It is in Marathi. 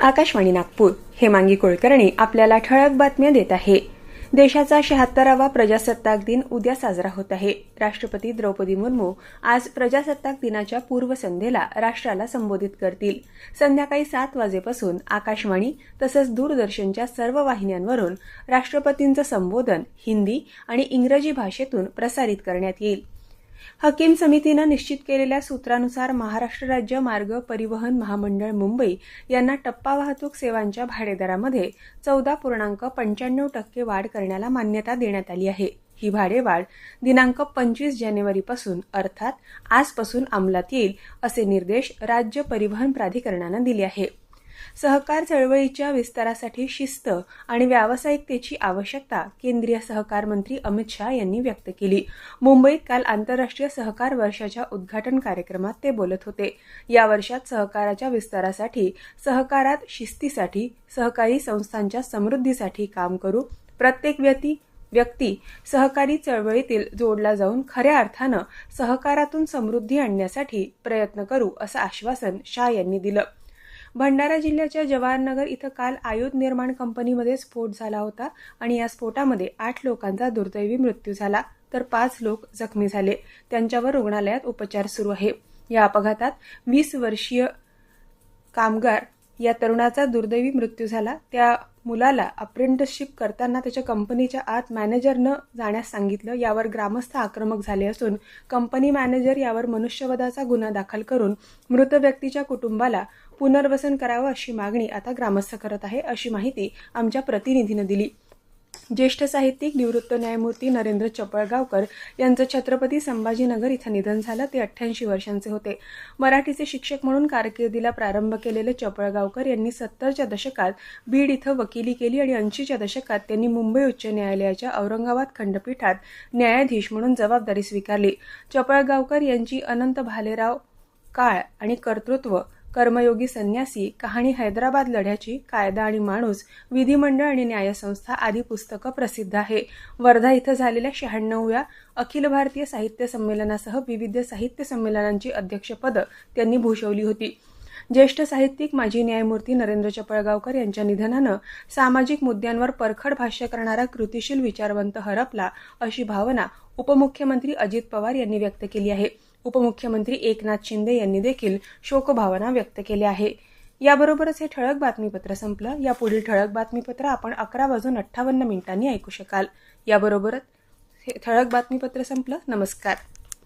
आकाशवाणी नागपूर. हेमांगी कुलकर्णी आपल्याला ठळक बातम्या देत आहे. देशाचा शहात्तरावा प्रजासत्ताक दिन उद्या साजरा होत आहे. राष्ट्रपती द्रौपदी मुर्मू आज प्रजासत्ताक दिनाच्या पूर्वसंध्येला राष्ट्राला संबोधित करतील. संध्याकाळी सात वाजेपासून आकाशवाणी तसंच दूरदर्शनच्या सर्व वाहिन्यांवरून राष्ट्रपतींचं संबोधन हिंदी आणि इंग्रजी भाषेतून प्रसारित करण्यात येईल. हकीम समितीनं निश्चित केलेल्या सूत्रानुसार महाराष्ट्र राज्य मार्ग परिवहन महामंडळ मुंबई यांना टप्पा वाहतूक सेवांच्या भाडेदरामध्ये चौदा पूर्णांक पंच्याण्णव टक्के वाढ करण्याला मान्यता देण्यात आली आहे. ही भाडेवाढ दिनांक पंचवीस जानेवारीपासून अर्थात आजपासून अंमलात येईल असे निर्देश राज्य परिवहन प्राधिकरणानं दिले आहे सहकार चळवळीच्या विस्तारासाठी शिस्त आणि व्यावसायिकतेची आवश्यकता केंद्रीय सहकार मंत्री अमित शाह यांनी व्यक्त केली. मुंबईत काल आंतरराष्ट्रीय सहकार वर्षाच्या उद्घाटन कार्यक्रमात ते बोलत होते. या वर्षात सहकाराच्या विस्तारासाठी सहकारात शिस्तीसाठी सहकारी संस्थांच्या समृद्धीसाठी काम करू प्रत्येक व्यक्ती व्यक्ती सहकारी चळवळीतील जोडला जाऊन खऱ्या अर्थानं सहकारातून समृद्धी आणण्यासाठी प्रयत्न करू असं आश्वासन शाह यांनी दिलं. भंडारा जिल्ह्याच्या जवाहरनगर इथं काल आयुध निर्माण कंपनीमध्ये स्फोट झाला होता आणि या स्फोटामध्ये आठ लोकांचा दुर्दैवी मृत्यू झाला तर पाच लोक जखमी झाले. त्यांच्यावर रुग्णालयात उपचार सुरू आहे. या अपघातात वीस वर्षीय कामगार या तरुणाचा दुर्दैवी मृत्यू झाला. त्या मुलाला अप्रेंटिसशिप करताना त्याच्या कंपनीच्या आत मॅनेजरनं जाण्यास सांगितलं. यावर ग्रामस्थ आक्रमक झाले असून कंपनी मॅनेजर यावर मनुष्यवधाचा गुन्हा दाखल करून मृत व्यक्तीच्या कुटुंबाला पुनर्वसन करावं अशी मागणी आता ग्रामस्थ करत आहे अशी माहिती आमच्या प्रतिनिधीनं दिली. ज्येष्ठ साहित्यिक निवृत्त न्यायमूर्ती नरेंद्र चपळगावकर यांचं छत्रपती संभाजीनगर इथं निधन झालं. ते अठ्ठ्याऐंशी वर्षांचे होते. मराठीचे शिक्षक म्हणून कारकिर्दीला प्रारंभ केलेले चपळगावकर यांनी सत्तरच्या दशकात बीड इथं वकिली केली आणि ऐंशीच्या दशकात त्यांनी मुंबई उच्च न्यायालयाच्या औरंगाबाद खंडपीठात न्यायाधीश म्हणून जबाबदारी स्वीकारली. चपळगावकर यांची अनंत भालेराव काळ आणि कर्तृत्व कर्मयोगी संन्यासी कहाणी हैदराबाद लढ्याची कायदा आणि माणूस विधिमंडळ आणि न्यायसंस्था आदी पुस्तकं प्रसिद्ध आहे. वर्धा इथं झालेल्या शहाण्णवव्या अखिल भारतीय साहित्य संमेलनासह विविध साहित्य संमेलनांची अध्यक्षपदं त्यांनी भूषवली होती. ज्येष्ठ साहित्यिक माजी न्यायमूर्ती नरेंद्र चपळगावकर यांच्या निधनानं सामाजिक मुद्द्यांवर परखड भाष्य करणारा कृतिशील विचारवंत हरपला अशी भावना उपमुख्यमंत्री अजित पवार यांनी व्यक्त केली आहे. उपमुख्यमंत्री एकनाथ शिंदे यांनी देखील शोकभावना व्यक्त केल्या आहे. याबरोबरच हे ठळक बातमीपत्र संपलं. या पुढील ठळक बातमीपत्र आपण अकरा वाजून अठ्ठावन्न मिनिटांनी ऐकू शकाल. याबरोबरच हे ठळक बातमीपत्र संपलं. नमस्कार.